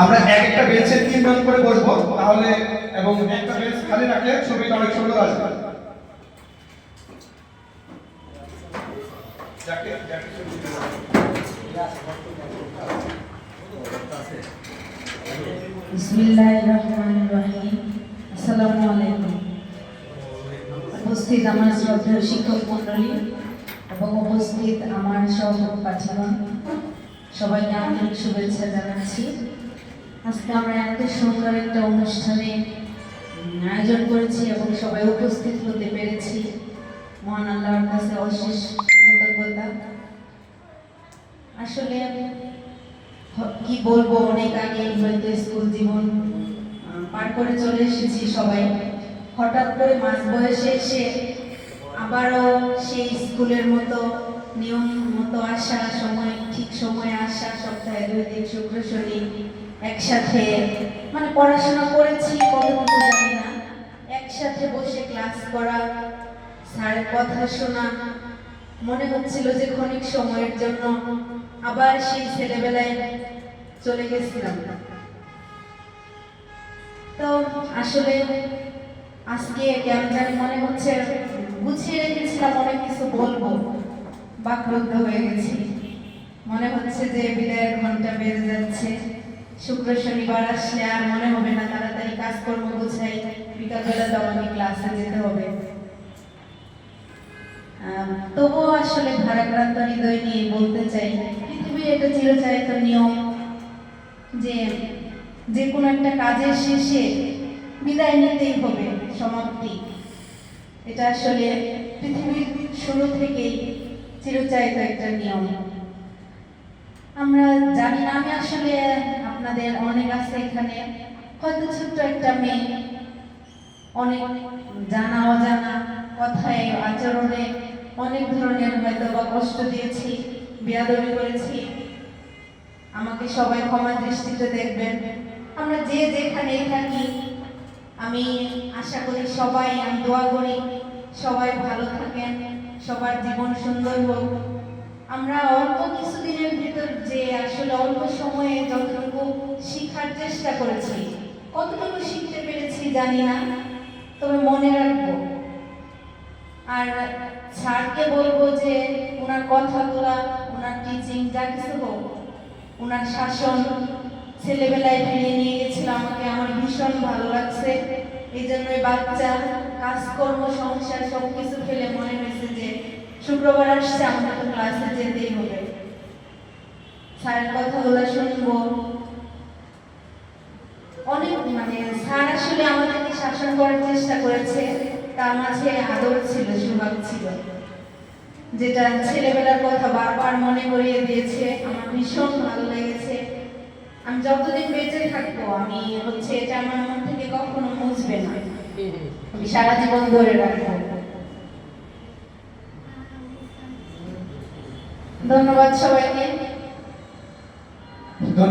আমরা এক একটা বেঞ্চে তিনজন করে বসবো, তাহলে এবং একটা বেঞ্চ খালি রাখলে ছবিটা অনেক সুন্দর আসবে। উপস্থিত আমার শ্রদ্ধেয় শিক্ষক মণ্ডলী এবং উপস্থিত আমার সহপাঠীগণ সবাইকে আন্তরিক শুভেচ্ছা জানাচ্ছি। আজকে আমরা এত সুন্দর একটা অনুষ্ঠানে আয়োজন করেছি এবং সবাই উপস্থিত হতে পেরেছি। মহান আল্লাহর কাছে অশেষ কৃতজ্ঞতা। আসলে কি বলব, অনেক আগে হয়তো স্কুল জীবন পার করে চলে এসেছি সবাই। হঠাৎ করে মাঝ বয়সে এসে আবারও সেই স্কুলের মতো, নিয়ম মতো আসা, সময়, ঠিক সময়ে আসা, সপ্তাহে দুই দিন শুক্র শনি একসাথে মানে পড়াশোনা করেছি কতটুকু জানি না। একসাথে বসে ক্লাস করা, স্যারের কথা শোনা, মনে হচ্ছিল যে ক্ষণিক সময়ের জন্য আবার সেই ছেলেবেলায় চলে গেছিলাম। তো আসলে আজকে কেন জানি মনে হচ্ছে গুছিয়ে রেখেছিলাম, অনেক কিছু বলব। বাকরুদ্ধ হয়ে গেছি। মনে হচ্ছে যে বিদায়ের ঘণ্টা বেজে যাচ্ছে। শুক্র শনিবার আসলে আর মনে হবে না, তাড়াতাড়ি কাজকর্ম গুছাই, বিকালবেলা তো ক্লাসে যেতে হবে। তবুও আসলে ভারাক্রান্ত হৃদয় নিয়ে বলতে চাই, পৃথিবীর এটা চিরচারিত নিয়ম যে যে কোনো একটা কাজের শেষে বিদায় নিতেই হবে, সমাপ্তি। এটা আসলে পৃথিবীর শুরু থেকেই চিরচারিত একটা নিয়ম। আমরা জানি না, আমি আসলে আপনাদের অনেক আছে এখানে। হয়তো ছোট্ট একটা মেয়ে, অনেক জানা অজানা কথায় আচরণে অনেক ধরনের হয়তো বা কষ্ট দিয়েছি, বেয়াদবি করেছি। আমাকে সবাই ক্ষমা দৃষ্টিতে দেখবেন। আমরা যে যেখানে থাকি আমি আশা করি সবাই, আমি দোয়া করি সবাই ভালো থাকেন, সবার জীবন সুন্দর হোক। আমরা অল্প কিছুদিনের ভিতর যে আসলে অল্প সময়ে যতটুকু শিখার চেষ্টা করেছি, কতটুকু শিখতে পেরেছি জানি না, তবে মনে রাখব। আর স্যারকে বলব যে ওনার কথাগুলা ওনার টিচিং যা কিছু হোক ওনার শাসন, ছেলেবেলায় ফিরিয়ে নিয়ে গেছিল আমাকে, আমার ভীষণ ভালো লাগছে। এই জন্যই বাচ্চা, কাজকর্ম, সংসার সব কিছু ফেলে মনে হয়েছে যে শুক্রবার আসছে আমাকে তো ক্লাসে যেতেই হবে। স্যারের কথাগুলো শুনব। অনেক মানে স্যার আসলে আমাদেরকে শাসন করার চেষ্টা করেছে, তার মাঝে আদর ছিল, সুভাগ ছিল। যেটা ছেলেবেলার কথা বারবার মনে করিয়ে দিয়েছে, আমার ভীষণ ভালো লেগেছে। আমি যতদিন বেঁচে থাকব, আমি হচ্ছে এটা আমার কখনো মুছবে না। সারা জীবন ধরে রাখব। ধন্যবাদ সবাইকে। ধন্যবাদ।